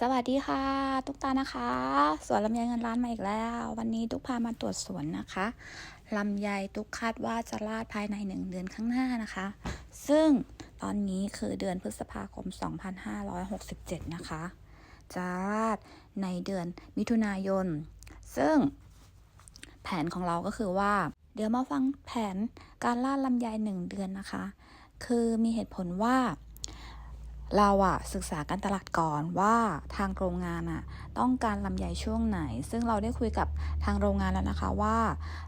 สวัสดีค่ะ ตุ๊กตานะคะ สวนลำไยเงินล้านมาอีกแล้ว วันนี้ตุ๊กพามาตรวจสวนนะคะลำไยตุ๊กคาดว่าจะลาดภายในหนึ่งเดือนข้างหน้านะคะ ซึ่งตอนนี้คือเดือนพฤษภาคม 2567 นะคะ จะลาดในเดือนมิถุนายน ซึ่งแผนของเราก็คือว่า เดี๋ยวมาฟังแผนการลาดลำไยหนึ่งเดือนนะคะ คือมีเหตุผลว่า เราอะศึกษาการตลาดก่อนว่าทางโรงงานอะต้องการลำไยช่วงไหน ซึ่งเราได้คุยกับทางโรงงานแล้วนะคะว่า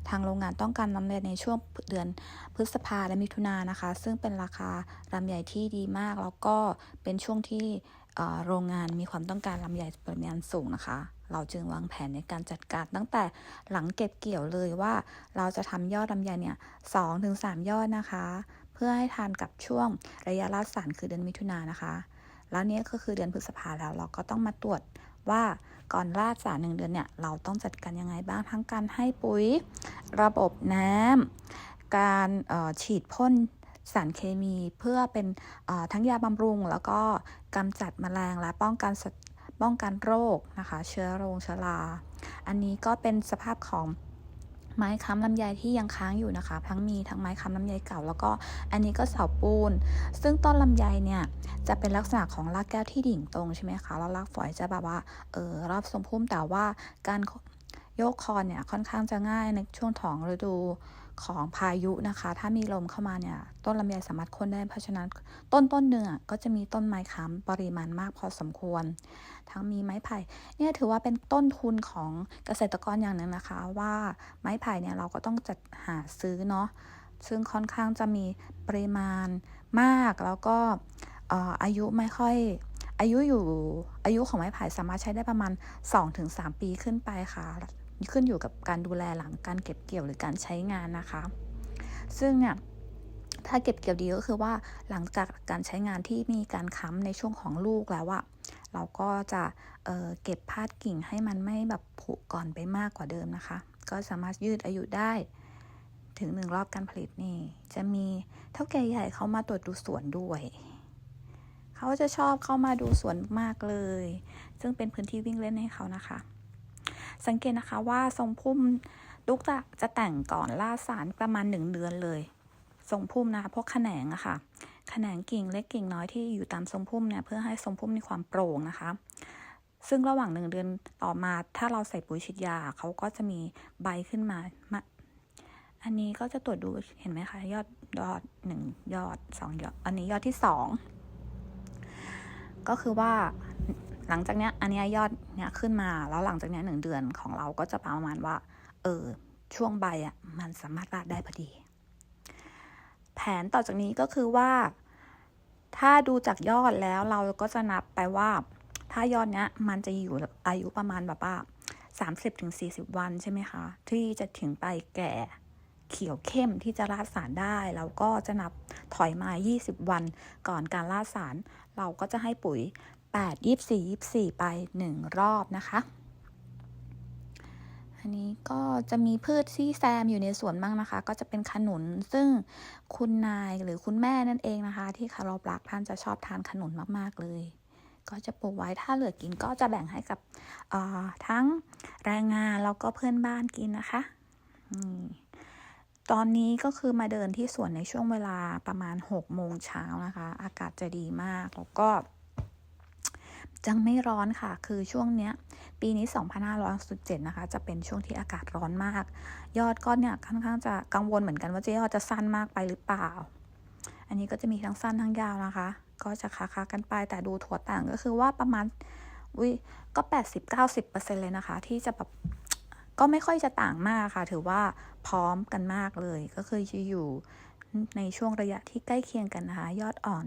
ทางโรงงานต้องการลำไยในช่วงเดือนพฤษภาและมิถุนายนนะคะ ซึ่งเป็นราคาลำไยที่ดีมาก แล้วก็เป็นช่วงที่โรงงานมีความต้องการลำไยปริมาณสูงนะคะ เราจึงวางแผนในการจัดการตั้งแต่หลังเก็บเกี่ยวเลยว่า เราจะทำยอดลำไยเนี่ยสองถึงสามยอดนะคะ พื่อให้ทานกับช่วงระยะลาดสารคือเดือนมิถุนายนนะคะ แล้วเนี้ก็คือเดือนพฤษภาแล้วเราก็ต้องมาตรวจว่าก่อนลาดสารหนึ่งเดือนเนี่ยเราต้องจัดการยังไงบ้างทั้งการให้ปุ๋ย ระบบน้ำการฉีดพ่นสารเคมีเพื่อเป็นทั้งยาบำรุง แล้วก็กำจัดแมลงและป้องกันสัตว์ป้องกันโรคนะคะ เชื้อโรคเชื้อรา อันนี้ก็เป็นสภาพของ ไม้ค้ำลำไยที่ยังค้างอยู่นะคะ ทั้งมีทั้งไม้ค้ำลำไยเก่า แล้วก็อันนี้ก็เสาปูน ซึ่งต้นลำไยเนี่ยจะเป็นลักษณะของรากแก้วที่ดิ่งตรงใช่ไหมคะแล้วรากฝอยจะแบบว่าเออรอบทรงพุ่มแต่ว่าการโยกคอเนี่ยค่อนข้างจะง่ายในช่วงของฤดูของพายุนะคะ ถ้ามีลมเข้ามาเนี่ย ต้นลำไยสามารถโค่นได้ เพราะฉะนั้นต้นต้นหนึ่งอะก็จะมีต้นไม้ค้ำปริมาณมากพอสมควร ทั้งมีไม้ไผ่เนี่ยถือว่าเป็นต้นทุนของเกษตรกรอย่างหนึ่งนะคะ ว่าไม้ไผ่เนี่ยเราก็ต้องจัดหาซื้อเนาะซึ่งค่อนข้างจะมีปริมาณมากแล้วก็เอ่ออายุไม่ค่อยอายุอยู่อายุของไม้ไผ่สามารถใช้ได้ประมาณ 2-3 ปีขึ้นไปค่ะ ขึ้นอยู่กับการดูแลหลังการเก็บเกี่ยวหรือการใช้งานนะคะ ซึ่งเนี่ยถ้าเก็บเกี่ยวดีก็คือว่าหลังจากการใช้งานที่มีการค้ำในช่วงของลูกแล้วอะ เราก็จะเเก็บพาดกิ่งให้มันไม่แบบผุก่อนไปมากกว่าเดิมนะคะ ก็สามารถยืดอายุได้ถึงหนึ่งรอบการผลิตนี่ จะมีเท่าแก่ใหญ่เขามาตรวจดูสวนด้วย เขาจะชอบเข้ามาดูสวนมากเลย ซึ่งเป็นพื้นที่วิ่งเล่นให้เขานะคะ สังเกตนะคะว่าทรงพุ่มตุ๊กจะจะแต่งก่อนล่าสารประมาณหนึ่งเดือนเลย ทรงพุ่มนะคะพวกแขนงอะค่ะ ขนงกิ่งเล็กกิ่งน้อยที่อยู่ตามทรงพุ่มเนี่ยเพื่อให้ทรงพุ่มมีความโปร่งนะคะ ซึ่งระหว่างหนึ่งเดือนต่อมาถ้าเราใส่ปุ๋ยฉีดยาเขาก็จะมีใบขึ้นมามาอันนี้ก็จะตรวจดูเห็นไหมคะ ยอดยอดหนึ่งยอดสองยอด อันนี้ยอดที่สองก็คือว่าหลังจากเนี้ยอันเนี้ยยอดเนี้ยขึ้นมาแล้วหลังจากเนี้ยหนึ่งเดือนของเราก็จะประมาณว่า เออช่วงใบอะ่ะมันสามารถราดได้พอดี แผนต่อจากนี้ก็คือว่า ถ้าดูจากยอดแล้วเราก็จะนับไปว่า ถ้ายอดเนี้ยมันจะอยู่อายุประมาณแบบว่าสามสิบถึงสี่สิบวันใช่ไหมคะ ที่จะถึงไปแก่เขียวเข้มที่จะราดสารได้แล้วก็จะนับถอยมา 20 วัน ก่อนการราดสาร เราก็จะให้ปุ๋ย 8 24 24 ไป 1 รอบนะคะ อันนี้ก็จะมีพืชที่แซมอยู่ในสวนบ้างนะคะ ก็จะเป็นขนุนซึ่งคุณนายหรือคุณแม่นั่นเองนะคะ ที่คารพรักท่านจะชอบทานขนุนมากๆเลย ก็จะปลูกไว้ถ้าเหลือกินก็จะแบ่งให้กับทั้งแรงงานแล้วก็เพื่อนบ้านกินนะคะนี่ตอนนี้ก็คือมาเดินที่สวนในช่วงเวลาประมาณ6โมงเช้านะคะ อากาศจะดีมากแล้วก็ จังไม่ร้อนค่ะ คือช่วงเนี้ย ปีนี้ 2567นะคะ จะเป็นช่วงที่อากาศร้อนมาก ยอดก็เนี่ยค่อนข้างจะกังวลเหมือนกันว่าจะยอดจะสั้นมากไปหรือเปล่า อันนี้ก็จะมีทั้งสั้นทั้งยาวนะคะ ก็จะค้าๆกันไป แต่ดูถั่วต่างก็คือว่าประมาณวิก็ 80-90%เลยนะคะ ที่จะแบบก็ไม่ค่อยจะต่างมากค่ะ ถือว่าพร้อมกันมากเลย ก็คือจะอยู่ในช่วงระยะที่ใกล้เคียงกันนะคะ ยอดอ่อน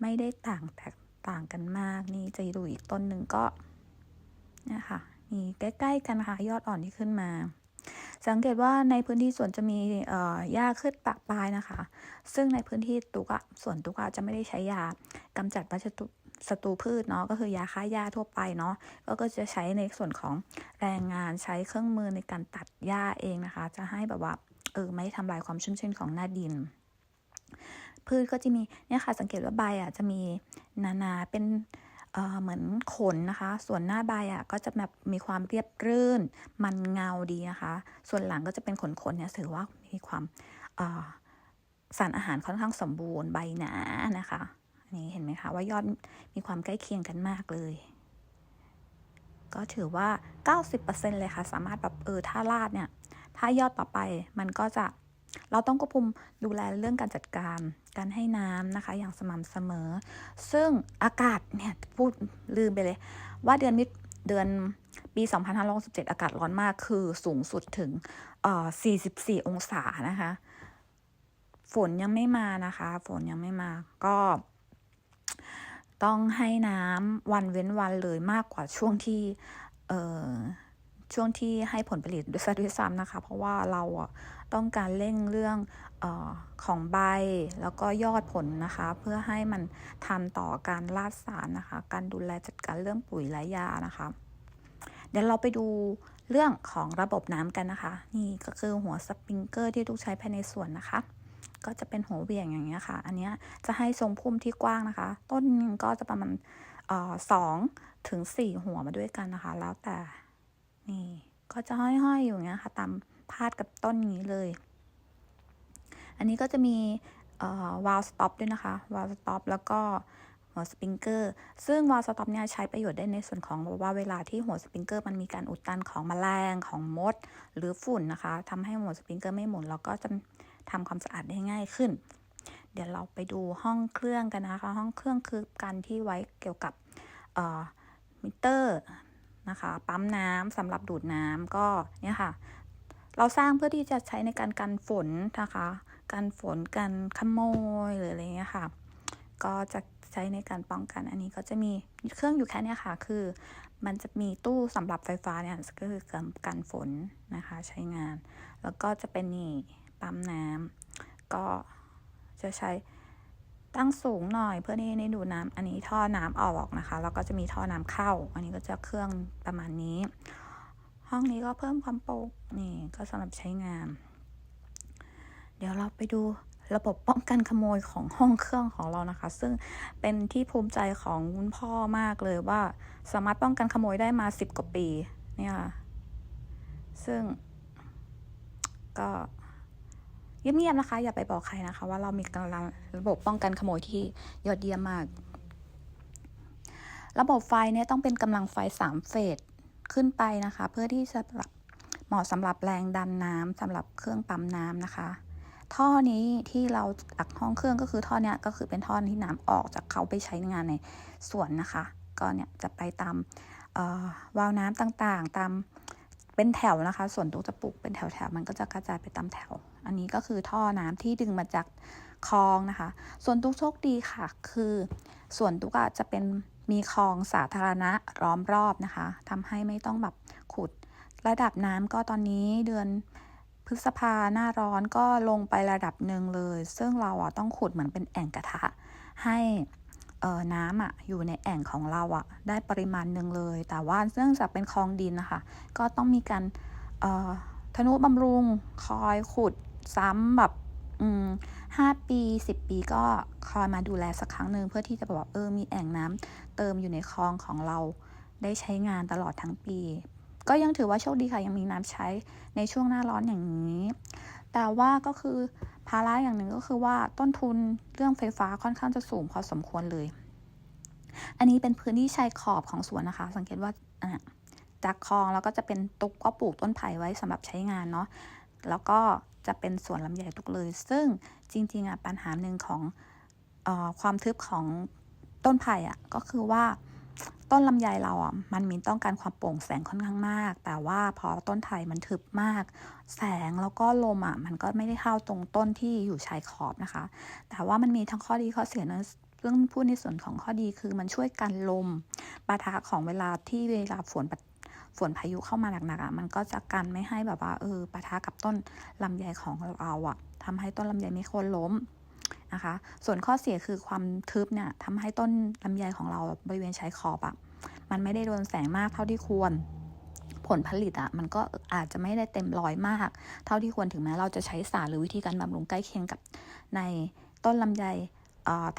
ไม่ได้ต่างแตก ต่างกันมาก นี่จะดูอีกต้นหนึ่งก็เนี่ยค่ะนี่ใกล้ ๆ กันนะคะยอดอ่อนที่ขึ้นมา สังเกตว่าในพื้นที่สวนจะมีเอ่อหญ้าขึ้นปะปลายนะคะ ซึ่งในพื้นที่ตุกะสวนตุกะจะไม่ได้ใช้ยากำจัดวัชตุศัตรูพืชเนาะก็คือยาฆ่าหญ้าทั่วไปเนาะก็ก็จะใช้ในส่วนของแรงงานใช้เครื่องมือในการตัดหญ้าเองนะคะ จะให้แบบว่าเออไม่ทำลายความชุ่มชื้นของหน้าดิน พืชก็จะมีเนี่ยค่ะสังเกตว่าใบอะจะมีนานาเป็นเหมือนขนนะคะ ส่วนหน้าใบอะก็จะแบบมีความเรียบรื่น มันเงาดีนะคะ ส่วนหลังก็จะเป็นขนๆเนี่ยถือว่ามีความสารอาหารค่อนข้างสมบูรณ์ใบหนานะคะอันนี้เห็นไหมคะว่ายอดมีความใกล้เคียงกันมากเลย ก็ถือว่า 90%เลยค่ะ สามารถแบบเออถ้าลาดเนี่ย ถ้ายอดต่อไปมันก็จะเราต้องควบคุมดูแลเรื่องการจัดการ การให้น้ำนะคะ อย่างสม่ำเสมอ ซึ่งอากาศเนี่ยพูดลืมไปเลย ว่าเดือนมิเดือนปี 2567 อากาศร้อนมากคือสูงสุดถึงเอ่อ44 องศานะคะ ฝนยังไม่มานะคะ ฝนยังไม่มาก็ต้องให้น้ำวันเว้นวันเลยมากกว่าช่วงที่เอ่อ ช่วงที่ให้ผลผลิตด้วยซะด้วยซ้ำนะคะ เพราะว่าเราต้องการเร่งเรื่องออของใบแล้วก็ยอดผลนะคะ เพื่อให้มันทันต่อการลาดสารนะคะ การดูแลจัดการเรื่องปุ๋ยและยานะคะ เดี๋ยวเราไปดูเรื่องของระบบน้ำกันนะคะ นี่ก็คือหัวสปริงเกอร์ที่ทุกใช้ภายในสวนนะคะก็จะเป็นหัวเหวี่ยงอย่างเงี้ยค่ะ อันนี้จะให้ทรงพุ่มที่กว้างนะคะ ต้นก็จะประมาณสองถึงสี่หัวมาด้วยกันนะคะ แล้วแต่ นี่ก็จะห้อยๆอยู่อย่างเงี้ยค่ะตามพาดกับต้นนี้เลย อันนี้ก็จะมีวาล์วสต็อปด้วยนะคะวาล์วสต็อปแล้วก็หัวสปริงเกอร์ซึ่งวาล์วสต็อปเนี่ยใช้ประโยชน์ได้ในส่วนของว่าเวลาที่หัวสปริงเกอร์มันมีการอุดตันของแมลงของมด หรือฝุ่นนะคะทำให้หัวสปริงเกอร์ไม่หมุนแล้วก็จะทำความสะอาดได้ง่ายขึ้น เดี๋ยวเราไปดูห้องเครื่องกันนะคะ ห้องเครื่องคือการที่ไว้เกี่ยวกับมิเตอร์ นะคะ ปั๊มน้ำสำหรับดูดน้ำก็เนี่ยค่ะ เราสร้างเพื่อที่จะใช้ในการกันฝนนะคะกันฝนกันขโมยหรืออะไรเงี้ยค่ะ ก็จะใช้ในการป้องกันอันนี้ก็จะมีเครื่องอยู่แค่นี้ค่ะ คือ มันจะมีตู้สำหรับไฟฟ้าเนี่ยก็คือกันกันฝนนะคะ ใช้งาน แล้วก็จะเป็นนี่ปั๊มน้ำก็จะใช้ ตั้งสูงหน่อยเพื่อที่ให้ดูน้ำอันนี้ท่อน้ำออกนะคะ แล้วก็จะมีท่อน้ำเข้า อันนี้ก็จะเครื่องประมาณนี้ ห้องนี้ก็เพิ่มความโปร่งนี่ก็สำหรับใช้งาน เดี๋ยวเราไปดูระบบป้องกันขโมยของห้องเครื่องของเรานะคะ ซึ่งเป็นที่ภูมิใจของคุณพ่อมากเลยว่า สามารถป้องกันขโมยได้มาสิบกว่าปี เนี่ยค่ะซึ่งก็ เงียบๆนะคะ อย่าไปบอกใครนะคะ ว่าเรามีกำลังระบบป้องกันขโมยที่ยอดเยี่ยมมาก ระบบไฟเนี่ยต้องเป็นกำลังไฟสามเฟสขึ้นไปนะคะ เพื่อที่จะเหมาะสำหรับแรงดันน้ำสำหรับเครื่องปั๊มน้ำนะคะ ท่อนี้ที่เราอักห้องเครื่องก็คือท่อเนี้ยก็คือเป็นท่อที่น้ำออกจากเขาไปใช้งานในสวนนะคะ ก็เนี่ยจะไปตามวาล์วน้ำต่างๆ ตามเป็นแถวนะคะ ส่วนตุกจะปลูกเป็นแถวๆ มันก็จะกระจายไปตามแถว อันนี้ก็คือท่อน้ำที่ดึงมาจากคลองนะคะ ส่วนตุกโชคดีค่ะ คือส่วนตุกจะเป็นมีคลองสาธารณะล้อมรอบนะคะทำให้ไม่ต้องแบบขุด ระดับน้ำก็ตอนนี้เดือนพฤษภาหน้าร้อนก็ลงไประดับหนึ่งเลย ซึ่งเราอะต้องขุดเหมือนเป็นแอ่งกระทะ ให้เออน้ำอะอยู่ในแอ่งของเราอะได้ปริมาณหนึ่งเลย แต่ว่าเนื่องจากเป็นคลองดินนะคะ ก็ต้องมีการเออทนุบำรุงคอยขุด ซ้ำแบบอืมห้าปีสิบปีก็คอยมาดูแลสักครั้งหนึ่งเพื่อที่จะบอกเออมีแอ่งน้ำเติมอยู่ในคลองของเราได้ใช้งานตลอดทั้งปี ก็ยังถือว่าโชคดีค่ะยังมีน้ำใช้ในช่วงหน้าร้อนอย่างนี้ แต่ว่าก็คือภาระอย่างหนึ่งก็คือว่าต้นทุนเรื่องไฟฟ้าค่อนข้างจะสูงพอสมควรเลย อันนี้เป็นพื้นที่ชายขอบของสวนนะคะ สังเกตว่าจากคลองแล้วก็จะเป็นตุกก็ปลูกต้นไผ่ไว้สำหรับใช้งานเนาะ แล้วก็จะเป็นสวนลำไยทุกเลย ซึ่งจริงๆอะปัญหาหนึ่งของออความทึบของต้นไผ่อะก็คือว่าต้นลำไยเราอะมันมีต้องการความโปร่งแสงค่อนข้างมาก แต่ว่าพอต้นไผ่มันทึบมาก แสงแล้วก็ลมอะมันก็ไม่ได้เข้าตรงต้นที่อยู่ชายขอบนะคะ แต่ว่ามันมีทั้งข้อดีข้อเสียนะเรื่องพูดในส่วนของข้อดีคือมันช่วยกันลมปะทะของเวลาที่เวลาฝน ฝนพายุเข้ามาหนักๆอะมันก็จะกันไม่ให้แบบว่าเออปะทะกับต้นลำไยของเราอะทำให้ต้นลำไยไม่โค่นล้มนะคะ ส่วนข้อเสียคือความทึบเนี่ยทำให้ต้นลำไยของเราบริเวณชายขอบอะมันไม่ได้โดนแสงมากเท่าที่ควร ผลผลิตอะมันก็อาจจะไม่ได้เต็มร้อยมาก เท่าที่ควรถึงแม้เราจะใช้สารหรือวิธีการบำรุงใกล้เคียงกับในต้นลำไย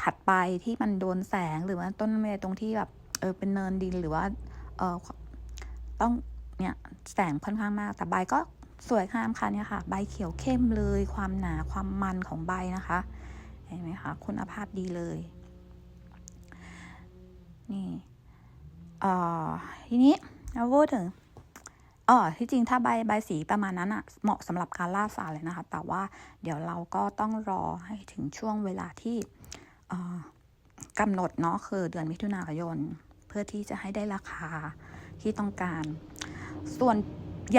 ถัดไปที่มันโดนแสงหรือว่าต้นลำไยตรงที่แบบเออเป็นเนินดินหรือว่าเออ ต้องเนี่ยแสงค่อนข้างมาก แต่ใบก็สวยงามค่ะเนี่ยค่ะ ใบเขียวเข้มเลย ความหนาความมันของใบนะคะ เห็นไหมคะ คุณภาพดีเลย นี่เอ่อทีนี้เราพูดถึงอ๋อที่จริงถ้าใบใบสีประมาณนั้นอะเหมาะสำหรับการล่าสัตว์เลยนะคะ แต่ว่าเดี๋ยวเราก็ต้องรอให้ถึงช่วงเวลาที่กำหนดเนาะคือเดือนมิถุนายน เพื่อที่จะให้ได้ราคา ที่ต้องการ ส่วน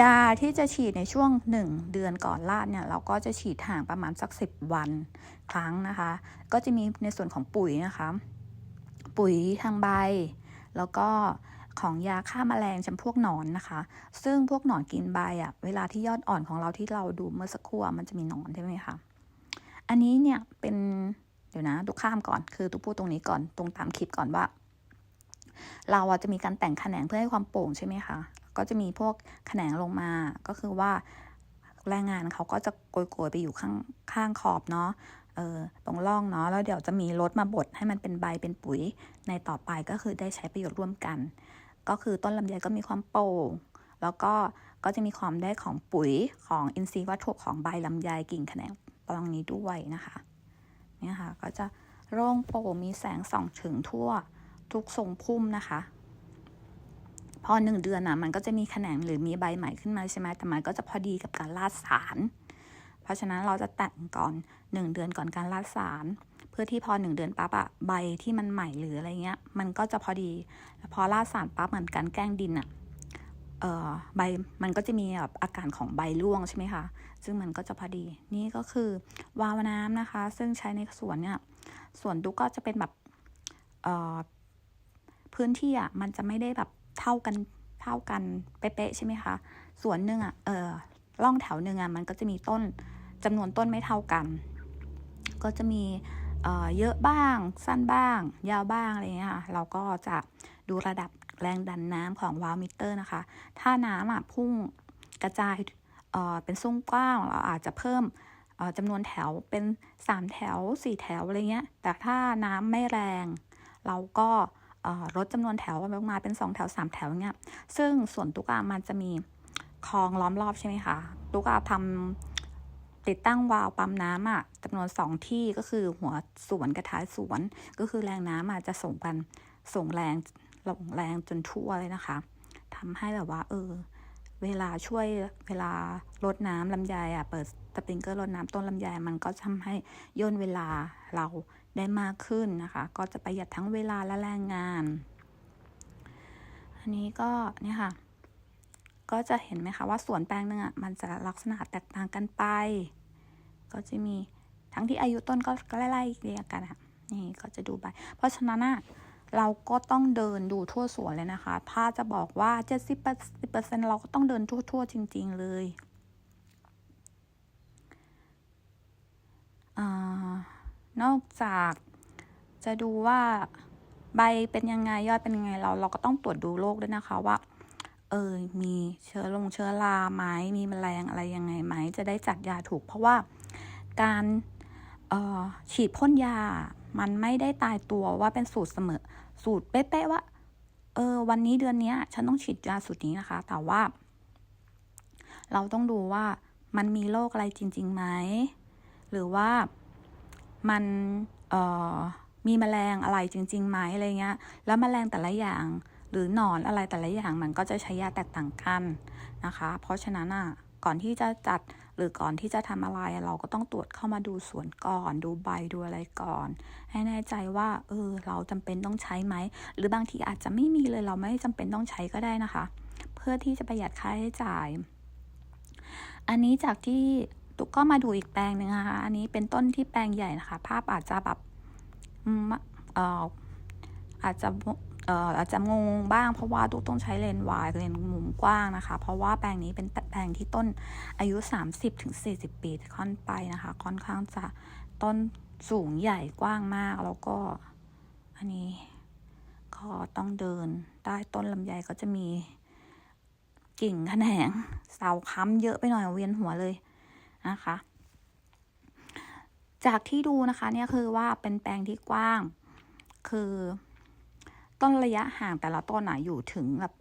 ยาที่จะฉีดในช่วง 1 เดือนก่อนลาดเนี่ยเราก็จะฉีดห่างประมาณสัก 10 วันครั้งนะคะ ก็จะมีในส่วนของปุ๋ยนะคะ ปุ๋ยทางใบ แล้วก็ของยาฆ่าแมลงจำพวกหนอนนะคะ ซึ่งพวกหนอนกินใบอะ่ะ เวลาที่ยอดอ่อนของเราที่เราดูเมื่อสักครู่มันจะมีหนอนใช่ไหมคะ อันนี้เนี่ยเป็นเดี๋ยวนะดูข้ามก่อนคือตูพูดตรงนี้ก่อนตรงตามคลิปก่อนว่า เราจะมีการแต่งแขนงเพื่อให้ความโปร่งใช่ไหมคะ ก็จะมีพวกแขนงลงมา ก็คือว่าแรงงานเขาก็จะโกยๆไปอยู่ข้างข้างขอบเนาะเออตรงร่องเนาะแล้วเดี๋ยวจะมีรถมาบดให้มันเป็นใบเป็นปุ๋ยในต่อไปก็คือได้ใช้ประโยชน์ร่วมกัน ก็คือต้นลำไยก็มีความโปร่งแล้วก็ก็จะมีความได้ของปุ๋ยของอินทรีย์วัตถุของใบลำไยกิ่งแขนงตรงนี้ด้วยนะคะเนี่ยค่ะก็จะโร่งโปร่งมีแสงส่องถึงทั่ว ทุกทรงพุ่มนะคะ พอหนึ่งเดือนอะมันก็จะมีแขนงหรือมีใบใหม่ขึ้นมาใช่ไหมแต่มันก็จะพอดีกับการลาดสาร เพราะฉะนั้นเราจะแต่งก่อนหนึ่งเดือนก่อนการลาดสาร เพื่อที่พอหนึ่งเดือนปั๊บอะใบที่มันใหม่หรืออะไรเงี้ย มันก็จะพอดีแล้วพอลาดสารปั๊บเหมือนการแกล้งดินอะเอ่อใบมันก็จะมีแบบอาการของใบร่วงใช่ไหมคะ ซึ่งมันก็จะพอดี นี่ก็คือวาวน้ำนะคะ ซึ่งใช้ในสวนเนี่ย สวนดุกก็จะเป็นแบบเอ่อ พื้นที่อะมันจะไม่ได้แบบเท่ากันเท่ากันเป๊ะๆใช่ไหมคะสวนหนึ่งอะเออร่องแถวหนึ่งอะมันก็จะมีต้นจำนวนต้นไม่เท่ากัน ก็จะมีเอ่อเยอะบ้าง สั้นบ้าง ยาวบ้างอะไรเงี้ยค่ะเราก็จะดูระดับแรงดันน้ำของวาล์วมิเตอร์นะคะ ถ้าน้ำอะพุ่งกระจายเอ่อเป็นซุ้มกว้างเราอาจจะเพิ่มเอ่อจำนวนแถวเป็น 3 แถว 4 แถวอะไรเงี้ย แต่ถ้าน้ำไม่แรง เราก็ เอ่อลดจำนวนแถวลงมาเป็น 2 แถว 3 แถวเงี้ยซึ่งส่วนตุกามันจะมีคลองล้อมรอบใช่ไหมคะตุกาทำติดตั้งวาล์วปั๊มน้ำอะจำนวน 2 ที่ก็คือหัวสวนกับท้ายสวน ก็คือแรงน้ำอาจจะส่งกันส่งแรงลงแรงจนทั่วเลยนะคะทำให้แบบว่า เออ เวลาช่วยเวลารดน้ำลำไยอะ เปิดสปริงเกอร์รดน้ำต้นลำไยมันก็ทำให้ย่นเวลาเรา ได้มากขึ้นนะคะ ก็จะประหยัดทั้งเวลาและแรงงาน อันนี้ก็เนี่ยค่ะ ก็จะเห็นไหมคะว่าสวนแปลงหนึ่งอะมันจะลักษณะแตกต่างกันไป ก็จะมีทั้งที่อายุต้นก็ไล่ๆเรียงกันอะนี่ก็จะดูไป เพราะฉะนั้นอะเราก็ต้องเดินดูทั่วสวนเลยนะคะ ถ้าจะบอกว่า70%เราก็ต้องเดินทั่ว ๆ จริง ๆ เลยอ่า นอกจากจะดูว่าใบเป็นยังไงยอดเป็นยังไงเราเราก็ต้องตรวจดูโรคด้วยนะคะว่า เออมีเชื้อลงเชื้อราไหมมีแมลงอะไรยังไงไหม จะได้จัดยาถูก เพราะว่าการฉีดพ่นยา มันไม่ได้ตายตัวว่าเป็นสูตรเสมอ สูตรเป๊ะๆว่า เออ วันนี้เดือนนี้ฉันต้องฉีดยาสูตรนี้นะคะ แต่ว่า เราต้องดูว่ามันมีโรคอะไรจริงๆไหม หรือว่า มันมีแมลงอะไรจริงๆไหมอะไรเงี้ย แล้วแมลงแต่ละอย่างหรือหนอนอะไรแต่ละอย่างมันก็จะใช้ยาแตกต่างกันนะคะ เพราะฉะนั้นอะก่อนที่จะจัดหรือก่อนที่จะทำอะไรเราก็ต้องตรวจเข้ามาดูสวนก่อน ดูใบดูอะไรก่อน ให้แน่ใจว่าเออเราจำเป็นต้องใช้ไหม หรือบางทีอาจจะไม่มีเลยเราไม่จำเป็นต้องใช้ก็ได้นะคะ เพื่อที่จะประหยัดค่าใช้จ่าย อันนี้จากที่ ตุกก็มาดูอีกแปลงหนึ่งนะคะ อันนี้เป็นต้นที่แปลงใหญ่นะคะ ภาพอาจจะแบบเอ่ออาจจะเอ่ออาจจะงงบ้างเพราะว่าตุกต้องใช้เลนส์วายเลนส์มุมกว้างนะคะ เพราะว่าแปลงนี้เป็นแปลงที่ต้นอายุ 30-40 ปีค่อนไปนะคะ ค่อนข้างจะต้นสูงใหญ่กว้างมากแล้วก็อันนี้ก็ต้องเดินใต้ต้นลำไยก็จะมีกิ่งแขนงเสาค้ำเยอะไปหน่อยเวียนหัวเลย นะคะ จากที่ดูนะคะเนี่ยคือว่าเป็นแปลงที่กว้าง คือต้นระยะห่างแต่ละต้นอะอยู่ถึงแบบ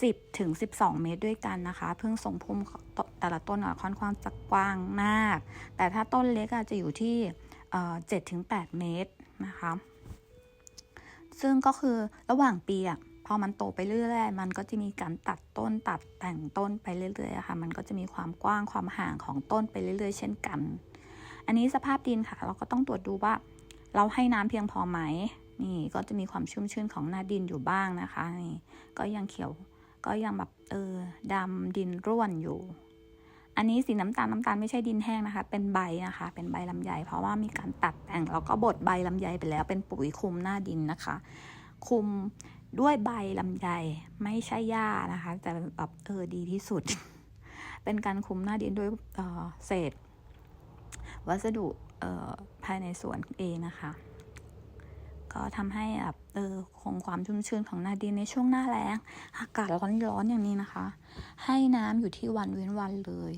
สิบถึงสิบสองเมตรด้วยกันนะคะ เพิ่งทรงพุ่มแต่ละต้นอะค่อนข้างจะกว้างมาก แต่ถ้าต้นเล็กอะจะอยู่ที่เจ็ดถึงแปดเมตรนะคะ ซึ่งก็คือระหว่างปีอะ อมันโตไปเรื่อยๆ มันก็จะมีการตัดต้นตัดแต่งต้นไปเรื่อยๆค่ะ มันก็จะมีความกว้างความห่างของต้นไปเรื่อย ๆ เช่นกัน อันนี้สภาพดินค่ะ เราก็ต้องตรวจดูว่า เราให้น้ำเพียงพอไหม นี่ก็จะมีความชุ่มชื้นของหน้าดินอยู่บ้างนะคะ นี่ก็ยังเขียว ก็ยังแบบเออดำดินร่วนอยู่ อันนี้สีน้ำตาลน้ำตาลไม่ใช่ดินแห้งนะคะ เป็นใบนะคะ เป็นใบลำไย เพราะว่ามีการตัดแต่งแล้วก็บดใบลำไยไปแล้ว เป็นปุ๋ยคุมหน้าดินนะคะ คุม ด้วยใบลำไยไม่ใช่หญ้านะคะ แต่แบบเออดีที่สุด เป็นการคุมหน้าดินด้วยเเศษ วัสดุภายในสวนเองนะคะ ก็ทำให้แบบเออคงความชุ่มชื้นของหน้าดินในช่วงหน้าแล้งอากาศร้อนๆอย่างนี้นะคะ ให้น้ำอยู่ที่วันเว้นวันเลย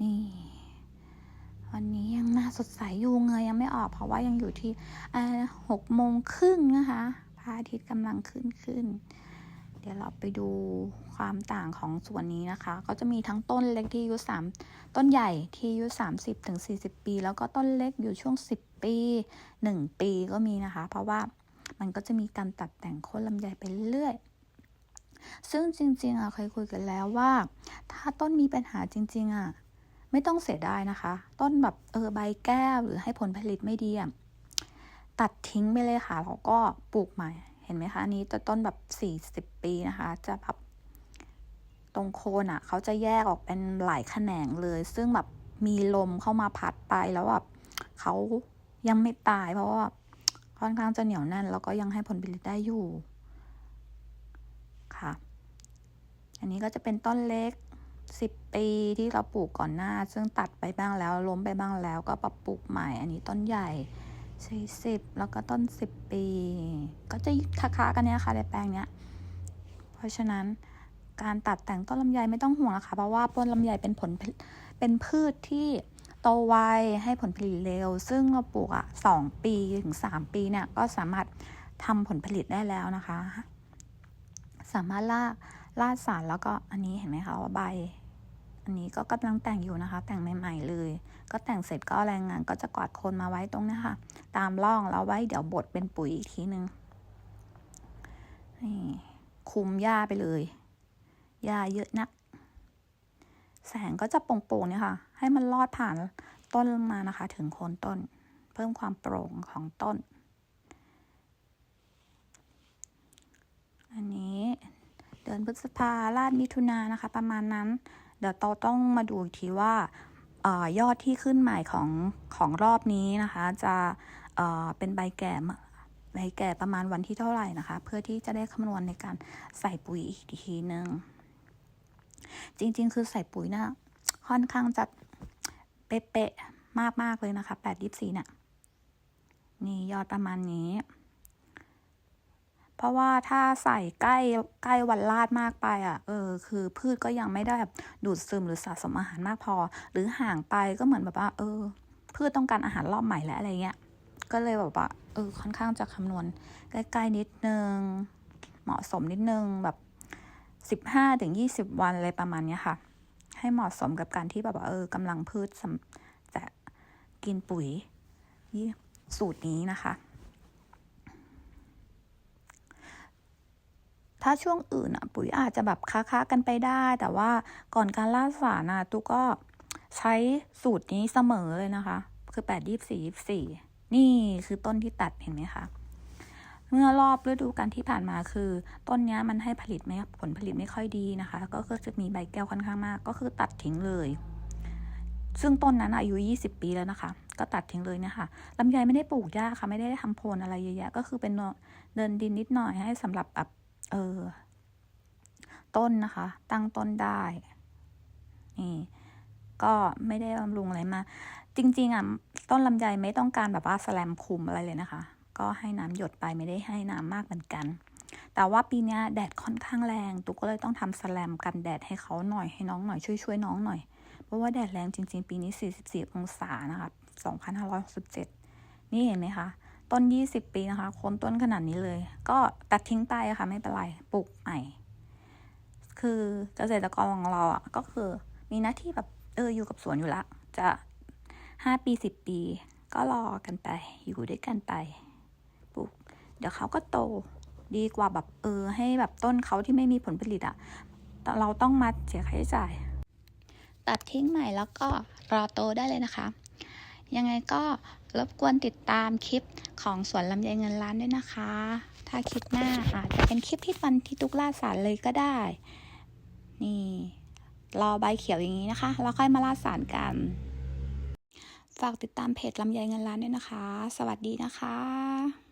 นี่ วันนี้ยังน้าสดใสอยู่เงยยังไม่ออกเพราะว่ายังอยู่ที่หกโมงครึ่งนะคะ พระอาทิตย์กำลังขึ้นขึ้น เดี๋ยวเราไปดูความต่างของส่วนนี้นะคะ ก็จะมีทั้งต้นเล็กที่อายุสามต้นใหญ่ที่อายุสามสิบถึงสี่สิบปี แล้วก็ต้นเล็กอยู่ช่วงสิบปีหนึ่งปีก็มีนะคะ เพราะว่ามันก็จะมีการตัดแต่งโค่นลำไยไปเรื่อยซึ่งจริงๆอะเคยคุยกันแล้วว่า ถ้าต้นมีปัญหาจริง ๆอะไม่ต้องเสียดายนะคะ ต้นแบบเออใบแก้วหรือให้ผลผลิตไม่ดีอะ ตัดทิ้งไปเลยค่ะแล้วก็ปลูกใหม่ เห็นไหมคะ อันนี้ต้นแบบสี่สิบปีนะคะ จะแบบตรงโคนอะ่ะ เขาจะแยกออกเป็นหลายแขนงเลย ซึ่งแบบมีลมเข้ามาพัดไปแล้วแบบเขายังไม่ตาย เพราะว่าค่อนข้างจะเหนียวแน่น แล้วก็ยังให้ผลผลิตได้อยู่ค่ะ อันนี้ก็จะเป็นต้นเล็กสิบปีที่เราปลูกก่อนหน้า ซึ่งตัดไปบ้างแล้วล้มไปบ้างแล้วก็ปรับปลูกใหม่ อันนี้ต้นใหญ่ สี่สิบแล้วก็ต้นสิบปี ก็จะค้าๆกันเนี้ยค่ะในแปลงเนี้ย เพราะฉะนั้นการตัดแต่งต้นลำไยไม่ต้องห่วงนะคะ เพราะว่าต้นลำไยเป็นผลเป็นพืชที่โตไวให้ผลผลิตเร็ว ซึ่งเราปลูกอะสองปีถึงสามปีเนี่ยก็สามารถทำผลผลิตได้แล้วนะคะ สามารถล่าล่าสารแล้วก็อันนี้เห็นไหมคะว่าใบ อันนี้ก็กำลังแต่งอยู่นะคะ แต่งใหม่ ๆ เลย ก็แต่งเสร็จก็แรงงานก็จะกวาดโคนมาไว้ตรงนี้ค่ะ ตามร่องแล้วไว้เดี๋ยวบดเป็นปุ๋ยอีกทีนึงนี่คุมหญ้าไปเลยหญ้าเยอะนัก แสงก็จะโปร่งๆเนี่ยค่ะ ให้มันลอดผ่านต้นลงมานะคะ ถึงโคนต้น เพิ่มความโปร่งของต้น อันนี้เดือนพฤษภาลาดมิถุนานะคะ ประมาณนั้น เดี๋ยวเราต้องมาดูอีกทีว่าอยอดที่ขึ้นใหม่ของของรอบนี้นะคะ จะเเป็นใบแก่ใบแก่ประมาณวันที่เท่าไหร่นะคะ เพื่อที่จะได้คำนวณในการใส่ปุ๋ยอีกทีหนึ่งจริง ๆ คือใส่ปุ๋ยนะค่อนข้างจะเป๊ะๆมากๆเลยนะคะแปดยิบสี่เนี่ยนี่ยอดประมาณนี้ เพราะว่าถ้าใส่ใกล้ใกล้วันลาดมากไปอะเออคือพืชก็ยังไม่ได้แบบดูดซึมหรือสะสมอาหารมากพอ หรือห่างไปก็เหมือนแบบว่า เออ พืชต้องการอาหารรอบใหม่แล้วอะไรเงี้ยก็เลยแบบว่าเออค่อนข้างจะคำนวณใกล้ๆนิดนึง เหมาะสมนิดนึงแบบสิบห้าถึงยี่สิบวันอะไรประมาณนี้ค่ะ ให้เหมาะสมกับการที่แบบว่าเออกำลังพืชจะกินปุ๋ยสูตรนี้นะคะ ถ้าช่วงอื่นอะ ปุ๋ยอาจจะแบบค้าๆกันไปได้ แต่ว่าก่อนการล่าสารนะตุก็ใช้สูตรนี้เสมอเลยนะคะ คือแปดยี่สี่ยี่สี่นี่คือต้นที่ตัดเห็นไหมคะเมื่อรอบฤดูกาลที่ผ่านมาคือ ต้นนี้มันให้ผลิตไม่ผลผลิตไม่ค่อยดีนะคะ ก็คือจะมีใบแก้วค่อนข้างมาก ก็คือตัดทิ้งเลย ซึ่งต้นนั้นอายุ 20 ปีแล้วนะคะ ก็ตัดทิ้งเลยเนี่ยค่ะลำไยไม่ได้ปลูกยากค่ะ ไม่ได้ทำโพนอะไรเยอะแยะ ก็คือเป็นเดินดินนิดหน่อยให้สำหรับแบบ เออต้นนะคะ ตั้งต้นได้ นี่ ก็ไม่ได้บำรุงอะไรมา จริง ๆอะต้นลำไยไม่ต้องการแบบว่าแสลมคุมอะไรเลยนะคะ ก็ให้น้ำหยดไปไม่ได้ให้น้ำมากเหมือนกัน แต่ว่าปีนี้แดดค่อนข้างแรง ตุ๊กก็เลยต้องทำสแลมกันแดดให้เขาหน่อยให้น้องหน่อยช่วยช่วยน้องหน่อย เพราะว่าแดดแรงจริง ๆ ปีนี้ 44 องศานะคะ 2567 นี่เห็นไหมคะ ต้น 20 ปีนะคะ โคนต้นขนาดนี้เลย ก็ตัดทิ้งไปอะค่ะ ไม่เป็นไร ปลูกใหม่ คือเกษตรกรของเราอะ ก็คือมีหน้าที่แบบเอออยู่กับสวนอยู่ละ จะห้าปีสิบปี ก็รอกันไป อยู่ด้วยกันไป ปลูก เดี๋ยวเขาก็โต ดีกว่าแบบเออ ให้แบบต้นเขาที่ไม่มีผลผลิตอะ เราต้องมาเสียค่าใช้จ่าย ตัดทิ้งใหม่แล้วก็รอโตได้เลยนะคะ ยังไงก็รบกวนติดตามคลิปของสวนลำไยเงินล้านด้วยนะคะ ถ้าคลิปหน้าอาจจะเป็นคลิปที่วันที่ตุกล่าสารเลยก็ได้ นี่ รอใบเขียวอย่างนี้นะคะ แล้วค่อยมาล่าสารกัน ฝากติดตามเพจลำไยเงินล้านด้วยนะคะ สวัสดีนะคะ